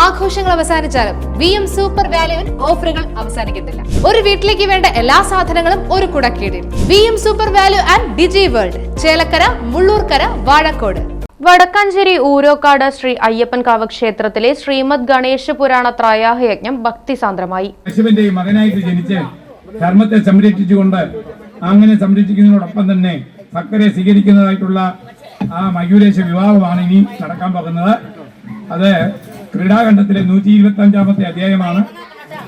ആഘോഷങ്ങൾ അവസാനിച്ചാലും V M super വാല്യുവിൽ ഓഫറുകൾ അവസാനിക്കുന്നില്ല. ഒരു വീട്ടിലേക്ക് വേണ്ട എല്ലാ സാധനങ്ങളും ഒരു കുടക്കീടിൽ. V M super value and digi world Chelakkara Mullurkara Vazhakode. Vadakkanchery Urokkad Sri Ayyappan Ayyappankavu ക്ഷേത്രത്തിലെ ശ്രീമദ് ഗണേശ പുരാണ ത്രയാഹയജ്ഞം ഭക്തിസാന്ദ്രമായി. പശുവിന്റെ മകനായിട്ട് ജനിച്ച് ധർമ്മത്തെ സംരക്ഷിച്ചുകൊണ്ട് അങ്ങനെ സംരക്ഷിക്കുന്നതിനോടൊപ്പം തന്നെ ഭക്തരെ സ്വീകരിക്കുന്നതായിട്ടുള്ള ആ മയൂരേശ വിവാഹമാണ് ഇനി നടക്കാൻ പോകുന്നത്. അത് ക്രീഡാഖണ്ഡത്തിലെ നൂറ്റി ഇരുപത്തി അഞ്ചാമത്തെ അധ്യായമാണ്.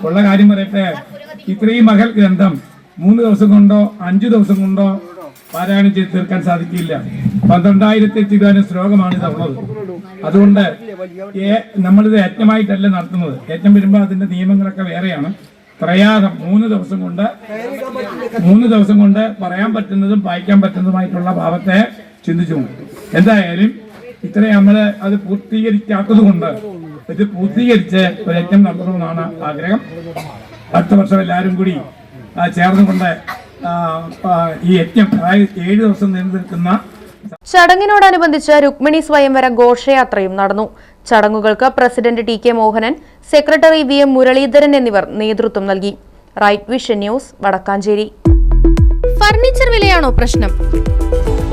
ഉള്ള കാര്യം പറയട്ടെ. ഇത്രയും മകൾ ഗ്രന്ഥം മൂന്ന് ദിവസം കൊണ്ടോ അഞ്ചു ദിവസം കൊണ്ടോ പാരായണം ചെയ്ത് തീർക്കാൻ സാധിക്കില്ല. പന്ത്രണ്ടായിരത്തി ചില്ലാനും ശ്ലോകമാണ് ഇതുള്ളത് അതുകൊണ്ട് നമ്മളിത് യജ്ഞമായിട്ടല്ല നടത്തുന്നത്. യജ്ഞം വരുമ്പോൾ അതിന്റെ നിയമങ്ങളൊക്കെ വേറെയാണ്. ത്രയാതം മൂന്ന് ദിവസം കൊണ്ട് മൂന്ന് ദിവസം കൊണ്ട് പറയാൻ പറ്റുന്നതും വായിക്കാൻ പറ്റുന്നതുമായിട്ടുള്ള ഭാവത്തെ ചിന്തിച്ചു. എന്തായാലും ഇത്രയും നമ്മൾ അത് പൂർത്തീകരിക്കാത്തത് കൊണ്ട് ഇത് പൂർത്തീകരിച്ച് ഒരു യജ്ഞം നടത്തണമെന്നാണ് ആഗ്രഹം. അടുത്ത വർഷം എല്ലാവരും കൂടി ചേർന്നുകൊണ്ട് ഈ യജ്ഞം അതായത് ഏഴ് ദിവസം നീണ്ടു നിൽക്കുന്ന ചടങ്ങിനോടനുബന്ധിച്ച് രുക്മിണി സ്വയംവര ഘോഷയാത്രയും നടന്നു. ചടങ്ങുകൾക്ക് president T K Mohanan secretary V M Muraleedharan എന്നിവർ നേതൃത്വം നൽകി. Right vision news Vadakkanchery. Furniture വിലയാണോ പ്രശ്നം?